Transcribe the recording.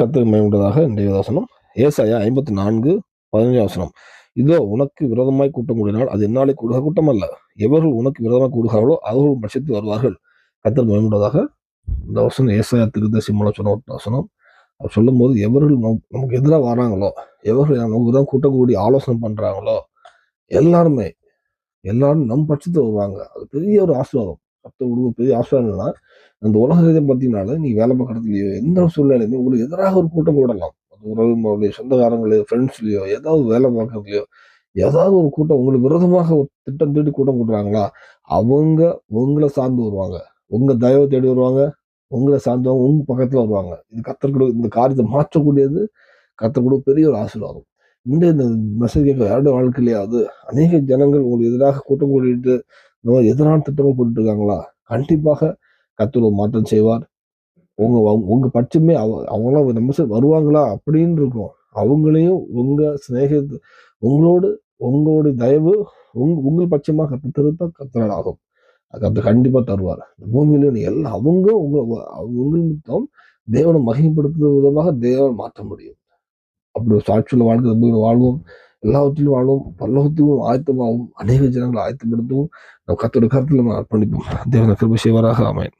கத்துக்கு மகிமையுண்டதாக இன்றைய வசனம். ஏசாயா ஐம்பத்தி நான்கு பதினஞ்சாம் வசனம். இதோ உனக்கு விரோதமாய் கூட்டம் கூடினால் அது என்னாலே கூடுக கூட்டம் அல்ல எவர்கள் உனக்கு விரோதமாய் கூடுகிறார்களோ அவர்கள் பட்சத்தில் வருவார்கள். கர்த்தர் மகிமையுண்டதாக இந்த வசனம். ஏசாயா திருதசி மூலம் சொன்ன ஒரு வசனம். அவர் சொல்லும்போது எவர்கள் நமக்கு நமக்கு எதிராக வராங்களோ எவர்கள் நமக்கு தான் கூட்டம் கூடி ஆலோசனை பண்ணுறாங்களோ எல்லாருமே எல்லாரும் நம் பட்சத்தில் வருவாங்க. அது பெரிய ஒரு ஆசீர்வாதம். மற்ற கொடுக்க பெரிய ஆசீர்வாதம் என்னன்னா அந்த உலக இதை பார்த்தீங்கன்னாலே நீ வேலை பார்க்கறதுலையோ எந்த ஒரு சூழ்நிலையுமே உங்களுக்கு எதிராக ஒரு கூட்டம் கூடலாம் அது உறவுகளுடைய சொந்தக்காரங்களையோ ஃப்ரெண்ட்ஸ்லையோ ஏதாவது வேலை பார்க்கறதுலையோ ஏதாவது ஒரு கூட்டம் உங்களுக்கு விரோதமாக ஒரு திட்டம் தேடி கூட்டம் கூட்டுறாங்களா அவங்க உங்களை சார்ந்து வருவாங்க. உங்கள் தயவை தேடி வருவாங்க உங்களை சார்ந்தவங்க உங்கள் பக்கத்தில் வருவாங்க. இது கத்தர் இந்த காரியத்தை மாற்றக்கூடியது கத்தர் பெரிய ஒரு ஆசீர்வாதம். இந்த இந்த மெசேஜ் கேட்க யாருடைய வாழ்க்கையிலேயாவது அநேக ஜனங்கள் உங்களுக்கு எதிராக கூட்டம் கூட்டிட்டு இந்த மாதிரி எதிரான திட்டங்கள் போட்டுட்டு இருக்காங்களா? கண்டிப்பாக கத்துல மாற்றம் செய்வார். உங்க உங்க பட்சமே அவ அவங்களாம் நம்ம வருவாங்களா? அப்படின்னு இருக்கும். அவங்களையும் உங்க சிநேக உங்களோடு உங்களுடைய தயவு உங் உங்கள் பட்சமாக கத்து திருப்ப கத்தரால் ஆகும். கத்து கண்டிப்பா தருவார். இந்த பூமியில நீ எல்லாம் அவங்க உங்க உங்கள் தேவனை மகிமைப்படுத்தும் விதமாக தேவன் மாற்ற முடியும். அப்படி ஒரு சாட்சியுள்ள வாழ்க்கை பூமியில வாழ்வோம் எல்லாவற்றிலும் வாழ்வோம் பல்லவத்துக்கும் ஆயத்தமாகவும் அநேக ஜனங்களை ஆயத்தப்படுத்தவும் நம்ம கத்தோட கருத்தில் நம்ம அர்ப்பணிப்போம் தேவன கிருபை செய்வாராக அமையும்